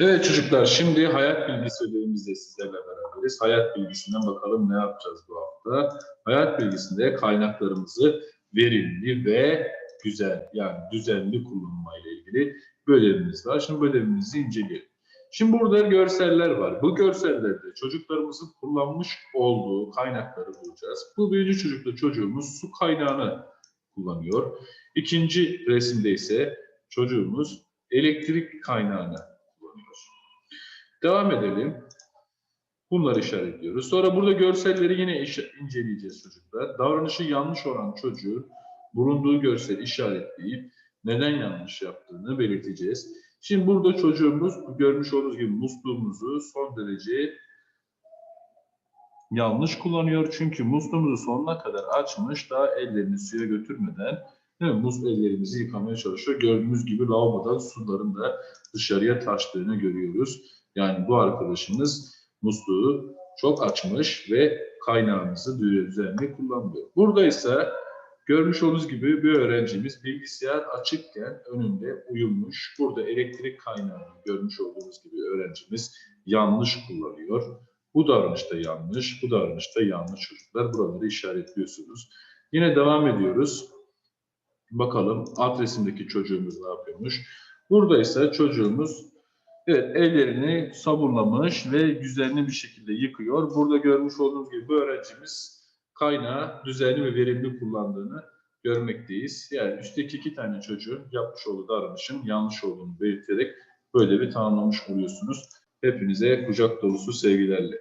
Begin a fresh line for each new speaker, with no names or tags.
Evet çocuklar şimdi hayat bilgisi ödevimizde sizlerle beraberiz. Hayat bilgisinden bakalım ne yapacağız bu hafta. Hayat bilgisinde kaynaklarımızı verimli ve güzel yani düzenli kullanmayla ilgili bir ödevimiz var. Şimdi ödevimizi inceleyelim. Şimdi burada görseller var. Bu görsellerde çocuklarımızın kullanmış olduğu kaynakları bulacağız. Bu birinci çocukta çocuğumuz su kaynağını kullanıyor. İkinci resimde ise çocuğumuz elektrik kaynağını. Devam edelim. Bunları işaretliyoruz. Sonra burada görselleri yine inceleyeceğiz çocuklar. Davranışı yanlış olan çocuğun bulunduğu görseli işaretleyip neden yanlış yaptığını belirteceğiz. Şimdi burada çocuğumuz görmüş olduğunuz gibi musluğumuzu son derece yanlış kullanıyor. Çünkü musluğumuzu sonuna kadar açmış daha ellerini suya götürmeden değil mi? muz ellerimizi yıkamaya çalışıyor. Gördüğümüz gibi lavabodan suların da dışarıya taştığını görüyoruz. Yani bu arkadaşımız musluğu çok açmış ve kaynağımızı düzenli kullanmıyor. Burada ise görmüş olduğunuz gibi bir öğrencimiz bilgisayar açıkken önünde uyumuş. Burada elektrik kaynağını görmüş olduğunuz gibi öğrencimiz yanlış kullanıyor. Bu davranış da yanlış, bu davranış da yanlış çocuklar. Buraları işaretliyorsunuz. Yine devam ediyoruz. Bakalım alt çocuğumuz ne yapıyormuş. Burada ise çocuğumuz evet ellerini sabunlamış ve düzenli bir şekilde yıkıyor. Burada görmüş olduğunuz gibi bu öğrencimiz kaynağı düzenli ve verimli kullandığını görmekteyiz. Yani üstteki iki tane çocuğun yapmış olduğu davranışın yanlış olduğunu belirterek böyle bir tanımlamış oluyorsunuz. Hepinize kucak dolusu sevgilerle.